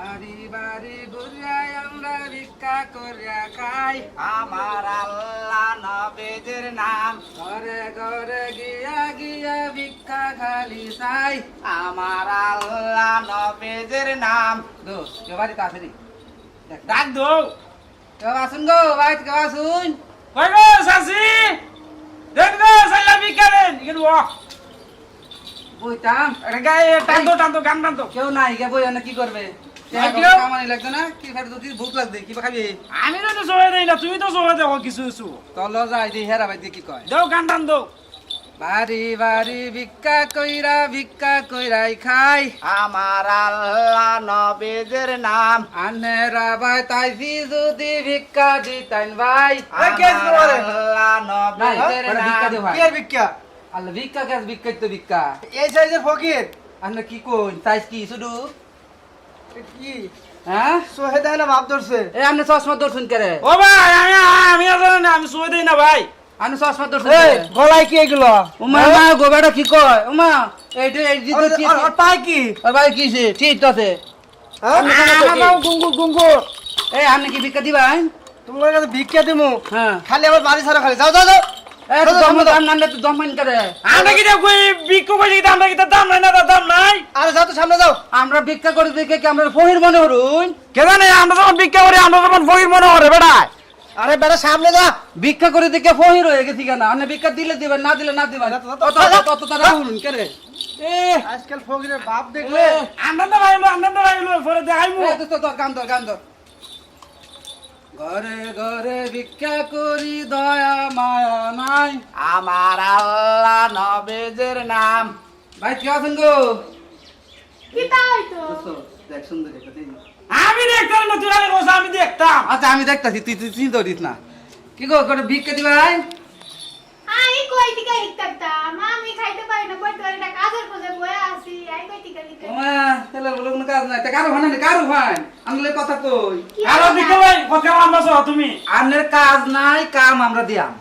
বাড়ি বাড়ি ঘুরিয়াই আমরা ভিক্ষা করিয়া খাই। আমার আল্লাহ নবীজির নাম। ঘরে ঘরে গিয়া গিয়া ভিক্ষা খালি চাই। আমার আল্লাহ নবীজির নাম। দোষ কেউ বাড়িতে আসেনি দেখ, ডাক দো কেউ আসুন গো? বাড়িতে কেউ আসুন কই গো সাসি? দেখ গো সাল্লা বিকারেন ইগেন ওয়া বইতাম। গায়ে টান দো টান দো গান টান দো কেউ নাই গে বই কি করবে? কি খাবি তুই ভুক লাগবে কি বা খাবি? আমি তো সবাই দেই না তুমি তো সবাই দেখো কিছু কিছু। তল যাই দি হেরা ভাই কি কয়? দাও গান টান দো বাড়ি বাড়ি ভিক্ষা কইরা ভিক্ষা কইরাই খাই। আমার আল্লাহ নবীজির নাম। আনেরা ভাই তাইছি যদি ভিক্ষা ভাই? আল্লাহ ভিক্ষা নাম। দে ভাই। কি আর ভিক্ষা? আল্লাহ ভিক্ষা গ্যাস ভিক্ষা তো ভিক্ষা। এই সাইজের ফকির। আন্না কি কই তাইস কি শুধু? কি? হ্যাঁ? সোহেদ না ভাব ধরছে। এই আপনি চশমা দর্শন করে ও ভাই আমি আমি না আমি ভাই। চশমা গলায় কি এগুলো? উমা মা গোবেটা কি কয়? উমা এইটা এই দিতে কি ওর- ওর পায় কি? ওর ভাই কিছে ঠিক আছে। হ্যাঁ? আমার বাবু গুঙ্গু গুঙ্গু এই আপনি কি ভিক্ষা দিবেন তোমার কাছে ভিক্ষা দিমু। হ্যাঁ। খালি আমার বাড়ি ছাড়া খালি। যাও যাও যাও। এই তো দম দাম তো করে আমরা কি দাম নাই না দাম নাই আরে যাও তো সামনে যাও আমরা ভিক্ষা করে দেখে কি আমরা ফহির মনে হরুন? কে জানে আমরা যখন ভিক্ষা করি আমরা যখন ফকির মনে করে বেটা আরে বেটা সামনে যা। ভিক্ষা করে দেখে ফহির হয়ে গেছি কেন? আপনি ভিক্ষা দিলে দিবেন না দিলে না দিবেন? তত তত তারা হরুন কে রে? আজকাল ফকিরের বাপ দেখলে তো ভাইলো তো ভাইলো পরে দেখাইমু। তো, তো, গান ধর, গান ধর। ঘরে ঘরে ভিক্ষা করি দয়া মায়া নাই। আমার আল্লাহ নবীজির নাম। ভাই কি আছেন গো? আমি দেখতাম না তুই আমি দেখতাম। আচ্ছা আমি দেখতাছি তুই তুই চিন্তা করিস না। কি গো করে ভিক্ষা দিবা ভাই আই কই টিকা হিকতাম আমি খাইতে পারি না কই তোর এটা কাজের খোঁজে বয়ে আসি আই কই টিকা লিখতে ওমা তেলার বলে কোনো কাজ নাই। তা কারও ভাই কারও ভাই আনলে কথা কই? ভাই কথা আমরা সহ তুমি। আনের কাজ নাই কাম আমরা দিয়াম।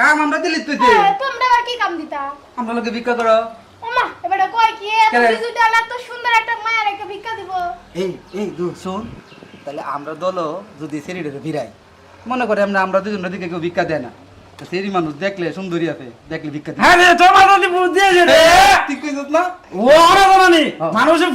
কাম আমরা দিলি তুই দে। তোমরা কি কাম দিতা? আমরা লোকে ভিক্ষা করো। ওমা এবারে কি এত কিছু ডালা তো সুন্দর একটা মায়ের একটা ভিক্ষা দিব? এই এই দু শোন তাহলে আমরা দলও যদি সেরিডে ভিড়াই মনে করে আমরা আমরা দুজন দিকে কেউ ভিক্ষা দেয় না। তো সেরি মানুষ দেখলে সুন্দরী আছে দেখলে ভিক্ষা দেয় তোমার তো বুঝ রে তুই কইছিস না? ও আমরা জানি।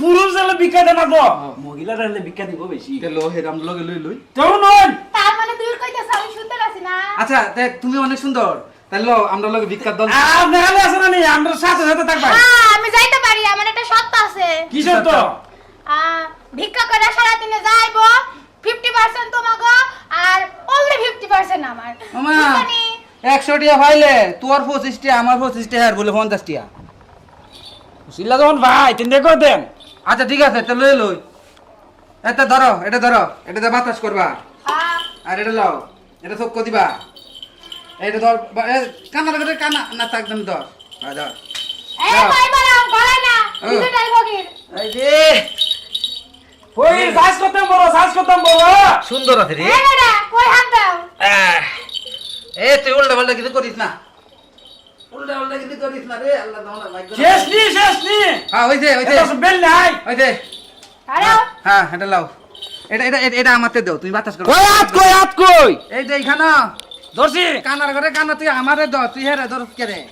পুরুষ দিলে ভিক্ষা দেয় না তো। মহিলা দিলে ভিক্ষা দিব বেশি। তেলো হেরাম লগে লই লই। তো নয়। তার মানে তুই কইতাছ আমি সুন্দর আছি না? আচ্ছা দেখ তুমি অনেক সুন্দর। তাহলে লো, আমরা লগে ভিক্ষার দল আপনি খালি আমরা সাথে সাথে থাকবা হ্যাঁ আমি যাইতে পারি আমার একটা সত্তা আছে কি সত্য আ, ভিক্ষা করে সারা দিনে যাইবো 50% তোমাগো আর অনলি 50% আমার। ওমা বুঝছনি? একশো টিয়া পাইলে তোর পঁচিশ টিয়া আমার পঁচিশ টিয়া আর বলে পঞ্চাশ টিয়া শিলা যখন ভাই তিন দেখো দেন। আচ্ছা ঠিক আছে তো লই লই। এটা ধরো এটা ধরো এটাতে বাতাস করবা। আর এটা লও এটা চক্ক দিবা। এটা ধর বা- এ, কানা না থাক তুমি ধর। হ্যাঁ ধর। এই ভাই বাড়াও গলায় না এই যে ওই সাজ করতাম বড় সাজ করতাম বড়? সুন্দর আছে রে। কই হাত দাও? এ তুই উল্টা পাল্টা কিছু করিস না। উল্টা পাল্টা কিছু করিস না রে আল্লাহ তোমার ভাগ্য শেষ নি শেষ নি। হ্যাঁ বেল নাই। হইছে। আরে হ্যাঁ এটা লাও। এটা এটা এটা- এটা আমাতে দাও তুমি বাতাস করো। কই হাত কই হাত কই? এই যে এইখানে। ধরছি। কানার ঘরে কানা তুই আমারে ধর তুই হেরে ধর কে রে?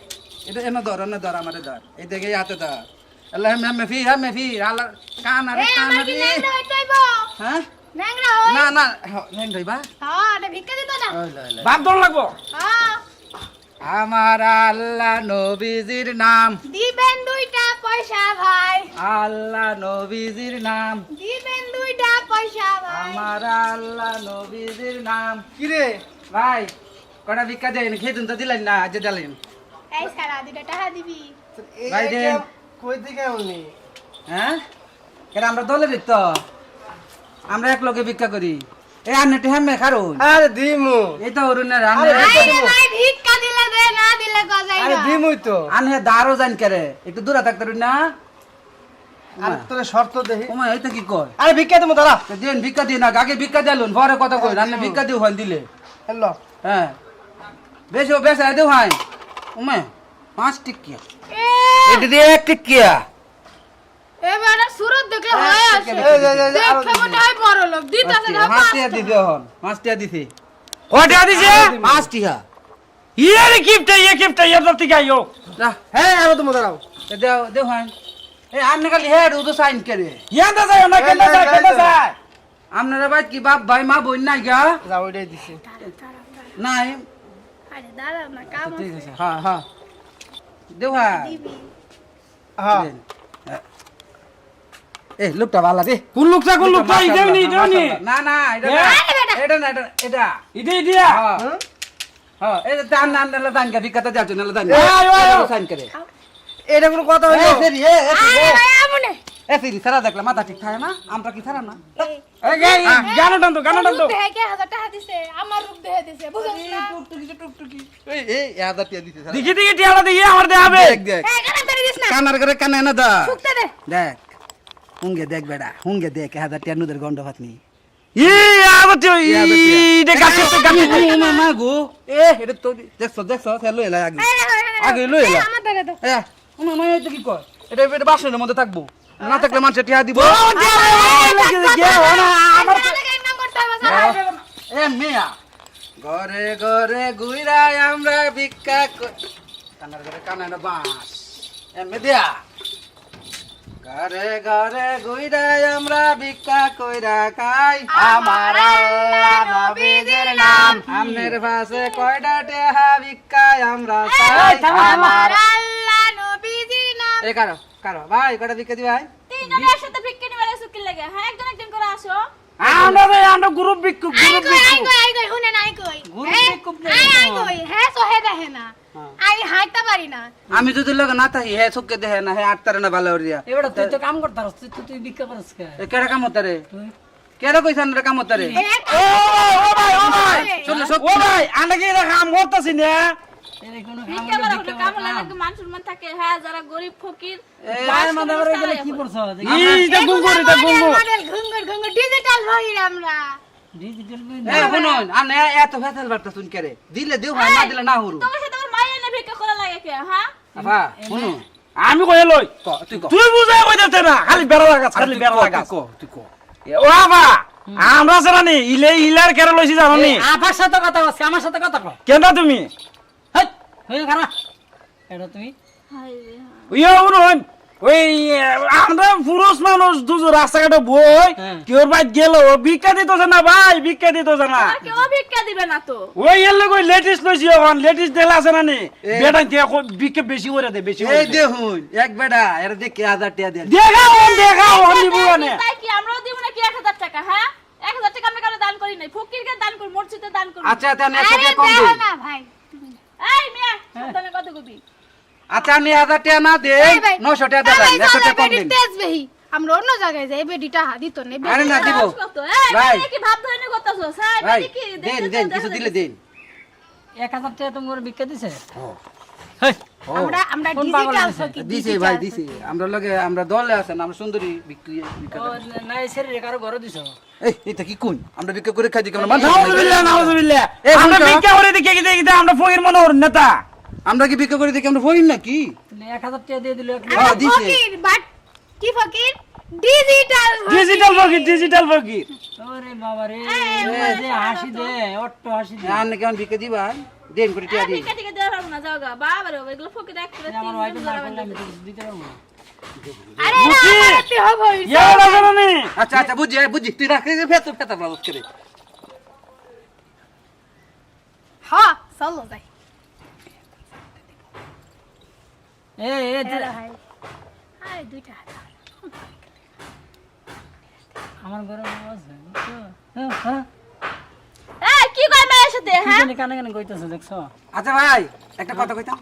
এটা এনে ধর এনে ধর আমারে ধর। এই দেখে হাতে ধর। আল্লাহ হেমে হেমে ফি হেমে ফি আল্লাহ কানারে এই আমার কি কানারে ন্যাংরা হইতে হইব হ্যাঁ? না না লেন ধইবা হ্যাঁ এটা ভিক্ষা দিত না বাপ দর লাগবো। হ্যাঁ। আমার আল্লাহ নবীজির নাম। দিবেন দুইটা পয়সা ভাই। আল্লাহ নবীজির নাম। দিবেন দুইটা পয়সা ভাই। আমার আল্লাহ নবীজির নাম। কি রে? ভাই কটা ভিক্ষা দেন? খেতুন তো দিলেন না আজ দিলেন। এই সারা দুইটা টাকা দিবি। ভাই দে। কই উনি হ্যাঁ? কেন আমরা দলে তো আমরা এক লোকে ভিক্ষা করি। এই আন্নাটি হ্যাঁ খারুন। আরে দিমু। এই তো অরুণ আরে আনে ভিক্ষা আই রে ভাই ভিক্ষা দিলে দে না দিলে গজাই আরে দিমুই তো। আনে দারো জান কেরে। একটু দূরে থাকতে না আর তোর শর্ত দেখি ওমা এইটা কি কয় আরে ভিক্ষা দিমু দাঁড়া। দেন ভিক্ষা দিন না আগে ভিক্ষা দিলুন পরে কথা কই রান্না ভিক্ষা দিও হয় দিলে। হ্যালো হ্যাঁ। বেশ বেশ দেও হয় ওমা পাঁচ টিকিয়া। এটা দিয়ে এক টিকিয়া এবারে সুরত দেখলে হয় আসে দেখে মনে হয় বড় লোক দিতে আছে না পাঁচ টিয়া দিতে হন পাঁচ টিয়া দিছে কয়টা দিছে পাঁচ টিয়া ইয়ে গিফট ইয়ে গিফট ইয়ে তো ঠিক আইও হ্যাঁ আরও তুমি দাঁড়াও এ দেও দেও হয় এ আপনি খালি ও তো সাইন করে ইয়ে দা যায় না কেন যায় কেন যায় আপনারা ভাই কি বাপ ভাই মা বোন নাই গা যাও ওইটাই দিছি নাই আরে দাঁড়াও না কাম আছে হ্যাঁ হ্যাঁ দেও হ্যাঁ দিবি হ্যাঁ। এ লোকটা ভালো দে কোন লোকটা কোন লোকটা? দেওনি দেওনি না না এটা এটা না এটা এটা। ইদে দিয়া হ্যাঁ। হ্যাঁ। এটা দান দান দান দান কা বিকাতে যাচ্ছে না দান। সাইন করে এটা কোনো কথা এ সেরি এ এ, আমনে। এ সেরি সারা দেখলে মাথা ঠিক থাকে না আমরা কি সারা না? এই। গান টান তো গান টান তো দেখে কে হাজার টাকা দিছে আমার রূপ দেখে দিছে বুঝছ না? এই এই হাজার দিতে সারা দেখি দেখি টিয়ালা দেখি আমার দে দেখ দেখ। কানার করে কানে না দা? দেখ হুঙ্গে দেখ বেড়া হুঙ্গে দেখ হাজার টিয়া নুদের গন্ড ভাত নি থাকব। থাকলে মানুষের টিয়া দিব। এ মেয়া। ঘরে ঘরে ঘুরাই আমরা ভিক্ষা কানার ঘরে কানার বাঁশ এমনি দিয়া ঘরে ঘরে ঘুরাই আমরা ভিক্ষা কইরা খাই। আমার আল্লাহ নবীজির নাম। আমনের পাশে কয়টা টেহা ভিক্ষায় আমরা চাই। আমার আল্লাহ নবীজির নাম। এ কারও কারও। ভাই কয়টা ভিক্ষা দি ভাই? তিনজনের একসাথে ভিক্ষা নিবার সুকিল লাগে। হ্যাঁ একজন একজন করে আসো। আমরা রে আমরা গ্রুপ বিক্কু গ্রুপ কই আই কই আই কই শুনে না কই গুরু হ্যাঁ? আই আই কই হ্যাঁ সহে দেখে না আমি হাঁটতে পারি না আমি যদি লোক না থাকি হে চোখকে দেখে না হে আটতারে না ভালো করিয়া এবারে তুই তো কাম করতে তুই তুই ভিক্ষা করস কে কেডা কাম হতারে কেডা কইছান রে কাম হতারে ও ও ভাই ও ভাই চলে সব ও ভাই আমরা কি কাম করতেছি না এর কোনো কাম ভিক্ষা হলে করা ভিক্ষা হলো কাম? করা লাগে মান সম্মান থাকে হ্যাঁ যারা গরিব ফকির পায়ের মাথা করে গেলে কি পড়ছ ইটা গুঙ্গুর এটা গুঙ্গুর মডেল ঘুঙ্গুর ঘুঙ্গুর ডিজিটাল হই আমরা। ডিজিটাল এ শুনুন আনে এত ফেসাল বার্তা শুন কেরে দিলে দিও না দিলে না হরু। তোমার সাথে আমার মায়ের এনে ভিক্ষা করা লাগে কে হ্যাঁ? আফা শুনুন। আমি কই লই ক তুই ক। তুই বুঝাই কইতেছ না খালি বেড়া লাগা খালি বেড়া লাগা তুই ক। ও বাবা আমরা জানি ইলে ইলার কেন লইছি জানো নি? আবার সাথে কথা বলছ আমার সাথে কথা কেন তুমি? হয়ে খারাপ। এটা তুমি? হায় ইয়ে উনুন। ওই আমরা পুরুষ মানুষ দুজো রাস্তাঘাটে বই হ্যাঁ। কেউ বাইর গেল ভিক্ষা দিতেছে না ভাই ভিক্ষা দিতেছে না। কেউ ভিক্ষা দিবে না তো। ওই এলে কই লেডিস লইছি এখন লেডিস দেলা আছে না নি? বেটা দিয়ে ভিক্ষা বেশি করে দে বেশি এই দেখুন এক বেটা এর দেখে হাজার দিয়ে? দেখাও দেখাও আমি বুয়ানে তাই কি আমরাও দিব টাকা হ্যাঁ? এক হাজার টাকা আমরা কারও দান করি নাই। ফকিরকে দান করি মসজিদে দান করি। আচ্ছা তাহলে টাকা কম দেখো না ভাই। কত কবি আচ্ছা আপনি হাজার টাকা না নশো টাকা এই একশো টাকা কম দিন। আমরা অন্য জায়গায় যাই বেডিটা দিত না আরে না দিব। ভাই। কি ভাব ধরে নি করতেছো স্যার ভাই কি দেন দেন কিছু দিলে দেন। এক হাজার টাকা তোমার ভিক্ষা দিছে। আমরা আমরা ডিজিটাল? ফকির দিছে ভাই দিছে। আমরা লগে আমরা দলে আছেন আমরা সুন্দরী বিক্রি বিক্রি ও না এই শরীরে কারও ঘরে দিছ। এই এটা কি কোন? আমরা বিক্রি করে খাই দিই আমরা নাউজুবিল্লাহ নাউজুবিল্লাহ। আমরা করে দেখি কি দেখি আমরা ফকির মনোহর নেতা। আমরা কি বিক্রি করে দেখি? আমরা হইন নাকি? এক হাজার টাকা দিয়ে দিলে হ্যাঁ। ফকির বাট কি ফকির? ডিজিটাল ডিজিটাল ফকির ডিজিটাল ফকির। ওরে বাবা রে যে হাসি দে অট্ট হাসি দে। আর নাকি আমি বিক্রি দিবা? দেন করে টিয়া দিন। ভিক্ষা টিকা দেওয়া পারব না যাও গা। বাবা রে এগুলো ফকির এক করে আমার ওয়াইফ না করলে আমি দিতে পারব না। আরে না বুঝছি। আমার একটু হবে এওড়া জানি আচ্ছা আচ্ছা বুঝছি তুই রাখ ফেত ফেত করে। হ্যাঁ চলো যাই। এ এ আরে দুইটা আমার ঘরে আছে হ্যাঁ, হ্যাঁ। এই কি কয় মায়ের সাথে হ্যাঁ? জানি কানে কানে কইতাছে দেখছ? আচ্ছা ভাই একটা কথা কইতাম?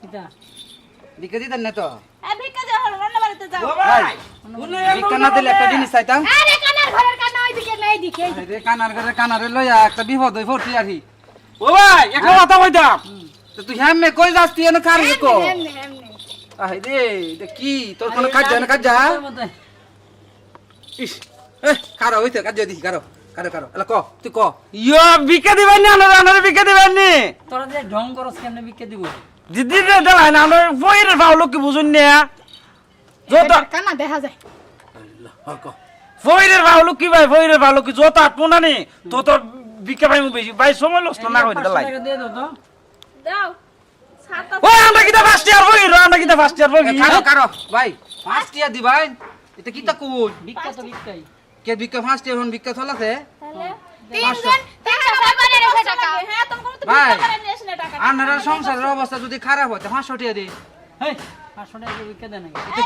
কিটা বিক্রি দিতেন না তো? এই ভিক্ষা দেওয়া হলো রান্না বাড়িতে যাও। ভাই বিক্রি না দিলে একটা জিনিস চাইতাম। আরে কানার ঘরের কানা ওইদিকে না এইদিকে আরে কানার ঘরে কানারে লইয়া একটা বিপদ হই আহি। ও ভাই একটা কথা কইতাম। তো তুই হ্যামে কই যাস? তুই এনে কার কো? এমনি এমনি আই রে এটা কি? তোর কোনো কাজ না কাজ যা। ইস এ কারও হইতে কাজ দিছি কারও কারও কারও। এলা ক তুই ক। ইয়ো ভিক্ষা দিবেন না আমরা আমরা ভিক্ষা দিবেন নি। তোরা যে ঢং করস কেমনে বিকে দিব? দিদি রে দেলাই না আমরা ফকিরের ভাও লোক কি বুঝুন না যত কানা দেখা যায়। ফইরের ভালো কি ভাই কি যত আটমো না নি তো তো বিকে ভাই মু বেশি। ভাই সময় লস্ত না দাও। ওই আমরা কিটা ফার্স্ট ইয়ার বই আমরা কিটা ফার্স্ট ইয়ার বই কারও কারও। ভাই পাঁচ টিয়া দি ভাই এটা কিতা কোন? ভিক্ষা তো ভিক্ষাই কে বিক্কা ফার্স্ট ইয়ার হন বিক্কা চলাছে তাহলে? তিনজন হ্যাঁ তোমার তো ভাই। ভিক্ষা করে নিয়ে এসে টাকা। আপনারা সংসারের অবস্থা যদি খারাপ হয় পাঁচশো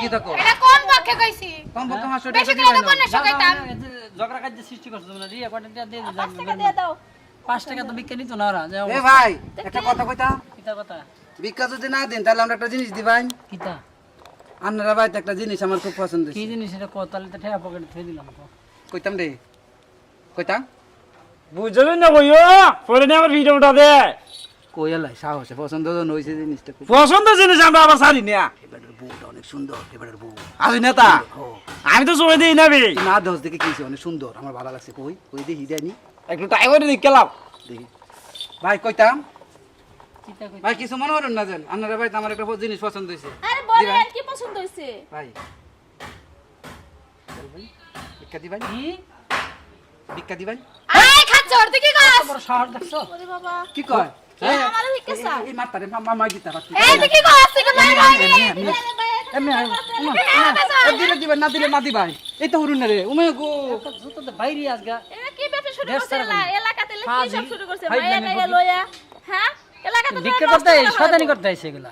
টাকা কোন সকাইতাম ঝগড়া কাজ সৃষ্টি করছ তোমরা কটা দিয়ে দাও। পাঁচ টাকা তো ভিক্ষা নিত না ওরা এ ভাই একটা কথা কইতাম কিতা কথা? ভিক্ষা যদি না দেন তাহলে আমরা একটা জিনিস দিবাই। কিতা? আপনারা ভাই একটা জিনিস আমার খুব পছন্দ কি জিনিস এটা কত তাহলে তো ঠেয়া পকেটে থুয়ে দিলাম তো। কইতাম রে। কইতাম বুঝলি না কইও? পরে নিয়ে আমার ভিডিও উঠা দে কইয়ালাই সাহসে পছন্দ তো হয়েছে জিনিসটা পছন্দ জিনিস আমরা আবার সারি না। এবারের বউটা অনেক সুন্দর এবারের বউ। আজ নেতা আমি তো সময় দিই না বে। না দোষ দেখে কিনছি অনেক সুন্দর আমার ভালো লাগছে। কই? কই দেখি দেয়নি? একটু টাইম করে দিই গেলাম দেখি। ভাই কইতাম? ভাই কিছু মনে করেন না যেন আপনারা ভাই আমার একটা জিনিস পছন্দ হয়েছে। আরে বলেন কি পছন্দ হইছে ভাই। ভিক্ষা দিবাই কি? ভিক্ষা দিবাই আয় খাচ্ছ ওর দিকে গাছ বড় শহর দেখছ? ওরে বাবা। কি কয়? হ্যাঁ। এই মাতারে মামা মাই দিতা বাকি এই দিকে গাছ থেকে মাই মাই দিলে দিবেন না দিলে না দিবাই এই তো হরুন রে উমে গো জুতো তো বাইরে কি ব্যবসা শুরু করছে এলাকাতে এলা কি সব শুরু করছে? মাইয়া টাইয়া লইয়া। হ্যাঁ? এলাকাতে ভিক্ষা করতে করে শয়তানি করতে আইছে এগুলা